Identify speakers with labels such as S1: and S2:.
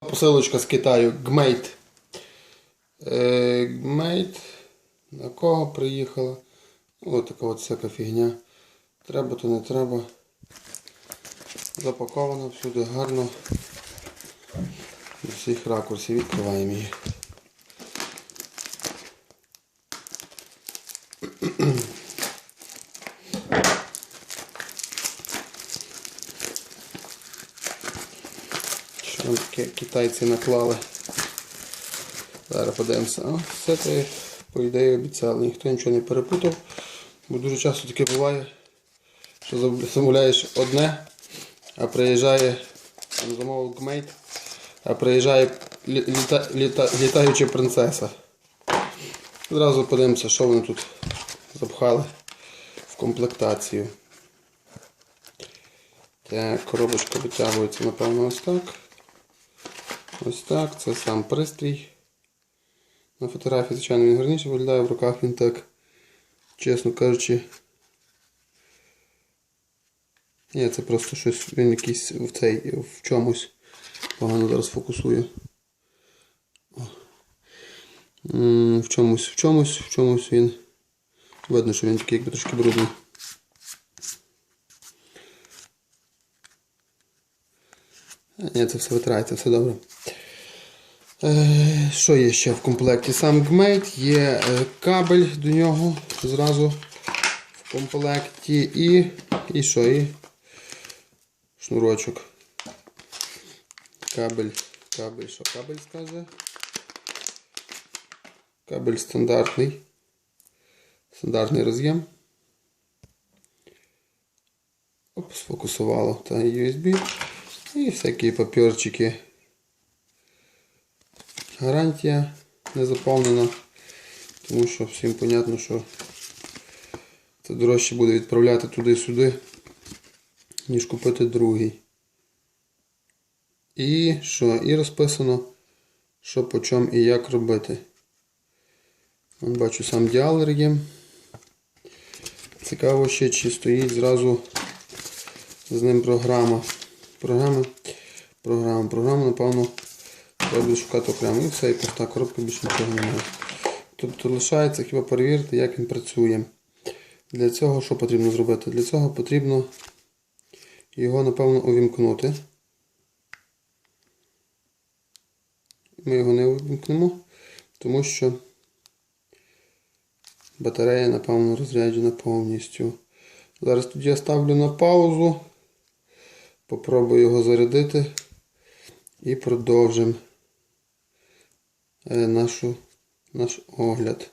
S1: Посилочка з Китаю. Гмейт. Gmate. На кого приїхала? Ось така от всяка фігня. Треба, то не треба. Запаковано всюди гарно. З усіх ракурсів відкриваємо її. Там таке китайці наклали. Зараз подивимося. А, все це, по ідеї, обіцяли. Ніхто нічого не перепутав. Бо дуже часто таке буває, що замовляєш одне, а приїжджає замовив гмейт, а приїжджає літа, літа, літаюча принцеса. Зразу подивимося, що вони тут запхали в комплектацію. Так, коробочка витягується, напевно, ось так. Ось так, це сам пристрій. На фотографії, звичайно, він гарніше виглядає, в руках він так, чесно кажучи. Ні, це просто щось, він якийсь в цей, в чомусь. Погано зараз. М, В чомусь, в чомусь, в чомусь він. Видно, що він такий якби трошки брудний. Ні, це все витирається, все добре. Е, що є ще в комплекті? Сам гмейт, є е, кабель до нього зразу в комплекті і, і що? І шнурочок. Кабель, кабель, що кабель скаже? Кабель стандартний. Стандартний роз'єм. Оп, сфокусувало. Та USB. І всякі папірчики. Гарантія не заповнена, тому що всім понятно, що це дорожче буде відправляти туди-сюди, ніж купити другий. І що? І розписано, що по чому і як робити. Бачу сам діалер є. Цікаво ще, чи стоїть зразу з ним програма. Програма, програма, програма, напевно, буде шукати окремо. І все, і пуста коробка більше нічого немає. Тобто лишається хіба перевірити, як він працює. Для цього що потрібно зробити? Для цього потрібно його, напевно, увімкнути. Ми його не увімкнемо, тому що батарея, напевно, розряджена повністю. Зараз тоді я ставлю на паузу. Попробую його зарядити і продовжимо нашу, наш огляд.